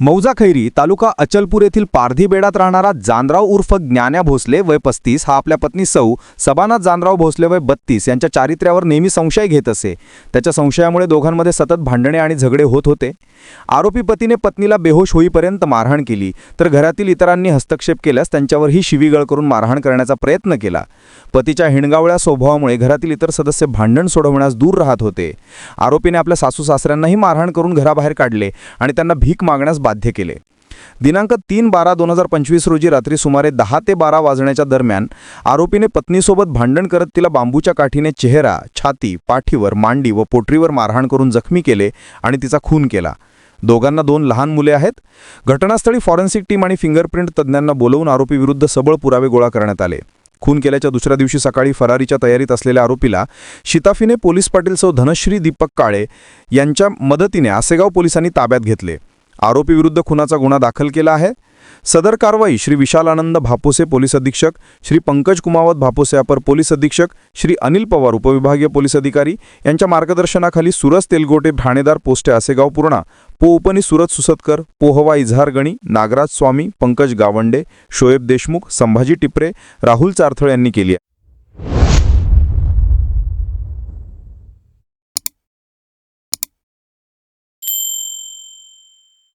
मौजा खैरी तालुका अचलपूर येथील पारधी बेडात राहणारा जानराव उर्फ ज्ञान्या भोसले वय पस्तीस हा आपल्या पत्नी सौ सबाना जानराव भोसले वय बत्तीस यांच्या चारित्र्यावर नेहमी संशय घेत असे. त्याच्या संशयामुळे दोघांमध्ये सतत भांडणे आणि झगडे होत होते. आरोपी पतीने पत्नीला बेहोश होईपर्यंत मारहाण केली तर घरातील इतरांनी हस्तक्षेप केल्यास त्यांच्यावरही शिवीगळ करून मारहाण करण्याचा प्रयत्न केला. पतीच्या हिणगावळ्या स्वभावामुळे घरातील इतर सदस्य भांडण सोडवण्यास दूर राहत होते. आरोपीने आपल्या सासू सासऱ्यांनाही मारहाण करून घराबाहेर काढले आणि त्यांना भीक मागण्यास बाध्य केले. दिनांक तीन बारा दोन हजार पंचवीस रोजी रात्री सुमारे दहा ते बारा वाजण्याच्या दरम्यान आरोपीने पत्नीसोबत भांडण करत तिला बांबूच्या काठीने चेहरा छाती पाठीवर मांडी व पोटरीवर मारहाण करून जखमी केले आणि तिचा खून केला. दोघांना दोन लहान मुले आहेत. घटनास्थळी फॉरेन्सिक टीम आणि फिंगरप्रिंट तज्ज्ञांना बोलवून आरोपीविरुद्ध सबळ पुरावे गोळा करण्यात आले. खून केल्याच्या दुसऱ्या दिवशी सकाळी फरारीच्या तयारीत असलेल्या आरोपीला शिताफीने पोलीस पाटील सौ धनश्री दीपक काळे यांच्या मदतीने आसेगाव पोलिसांनी ताब्यात घेतले. आरोपीविरुद्ध खुनाचा गुन्हा दाखल केला आहे. सदर कारवाई श्री विशालानंद भापोसे पोलीस अधीक्षक श्री पंकज कुमावत भापोसे अपर पोलीस अधीक्षक श्री अनिल पवार उपविभागीय पोलीस अधिकारी यांच्या मार्गदर्शनाखाली सुरज तेलगोटे ठाणेदार पोस्टे आसेगाव पूर्णा पो उपनी सुरत सुसतकर पोहवा इझारगणी नागराज स्वामी पंकज गावंडे शोएब देशमुख संभाजी टिपरे राहुल चारथळ यांनी केली आहे.